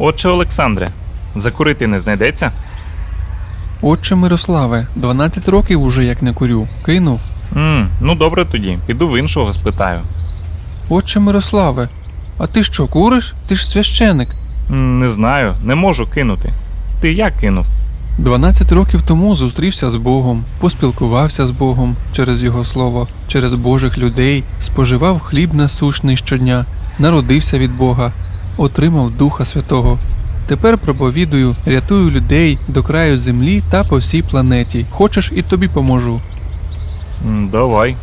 Отче Олександре, закурити не знайдеться? Отче Мирославе, 12 років уже як не курю. Кинув. м ну добре тоді, піду в іншого спитаю. Отче Мирославе, а ти що, куриш? Ти ж священик. м не знаю, не можу кинути. Ти як кинув? 12 років тому зустрівся з Богом, поспілкувався з Богом через Його слово, через Божих людей, споживав хліб насущний щодня, народився від Бога, отримав Духа Святого. Тепер проповідую, рятую людей до краю землі та по всій планеті. Хочеш і тобі поможу. Давай.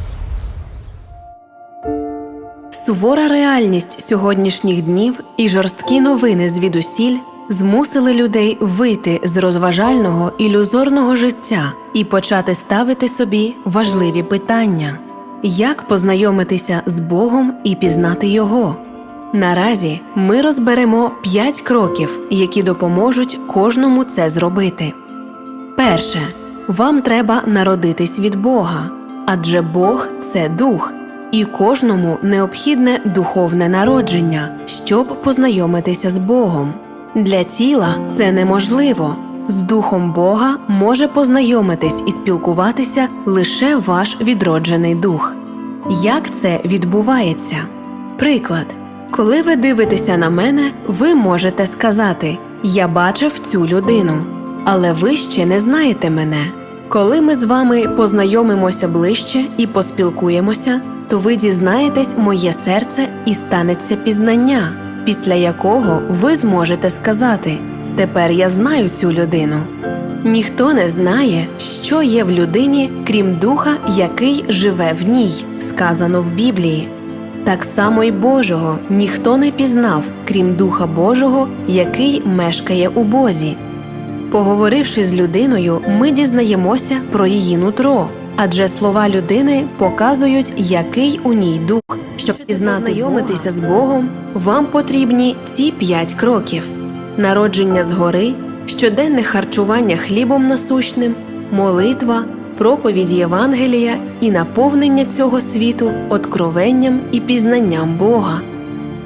Сувора реальність сьогоднішніх днів і жорсткі новини звідусіль змусили людей вийти з розважального ілюзорного життя і почати ставити собі важливі питання: як познайомитися з Богом і пізнати Його. Наразі ми розберемо п'ять кроків, які допоможуть кожному це зробити. Перше, вам треба народитись від Бога, адже Бог це дух, і кожному необхідне духовне народження, щоб познайомитися з Богом. Для тіла це неможливо. З духом Бога може познайомитись і спілкуватися лише ваш відроджений дух. Як це відбувається? Приклад. Коли ви дивитеся на мене, ви можете сказати: Я бачив цю людину, але ви ще не знаєте мене. Коли ми з вами познайомимося ближче і поспілкуємося, то ви дізнаєтесь моє серце і станеться пізнання, після якого ви зможете сказати: Тепер я знаю цю людину. Ніхто не знає, що є в людині, крім духа, який живе в ній, сказано в Біблії. Так само й Божого ніхто не пізнав, крім Духа Божого, який мешкає у Бозі. Поговоривши з людиною, ми дізнаємося про її нутро, адже слова людини показують, який у ній дух. Щоб знайомитися з Богом, вам потрібні ці п'ять кроків: народження згори, щоденне харчування хлібом насущним, молитва, проповідь Євангелія і наповнення цього світу откровенням і пізнанням Бога.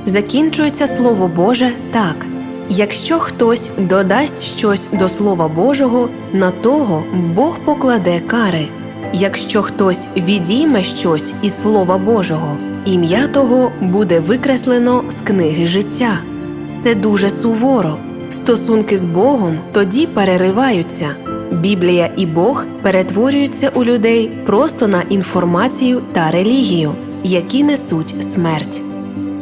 Закінчується Слово Боже так. Якщо хтось додасть щось до Слова Божого, на того Бог покладе кари. Якщо хтось відійме щось із Слова Божого, ім'я того буде викреслено з книги життя. Це дуже суворо. Стосунки з Богом тоді перериваються. Біблія і Бог перетворюються у людей просто на інформацію та релігію, які несуть смерть.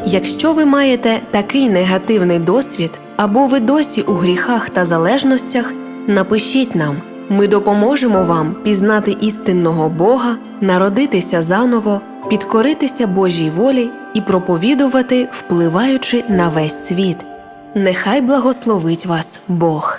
Якщо ви маєте такий негативний досвід, або ви досі у гріхах та залежностях, напишіть нам. Ми допоможемо вам пізнати істинного Бога, народитися заново, підкоритися Божій волі і проповідувати, впливаючи на весь світ. Нехай благословить вас Бог.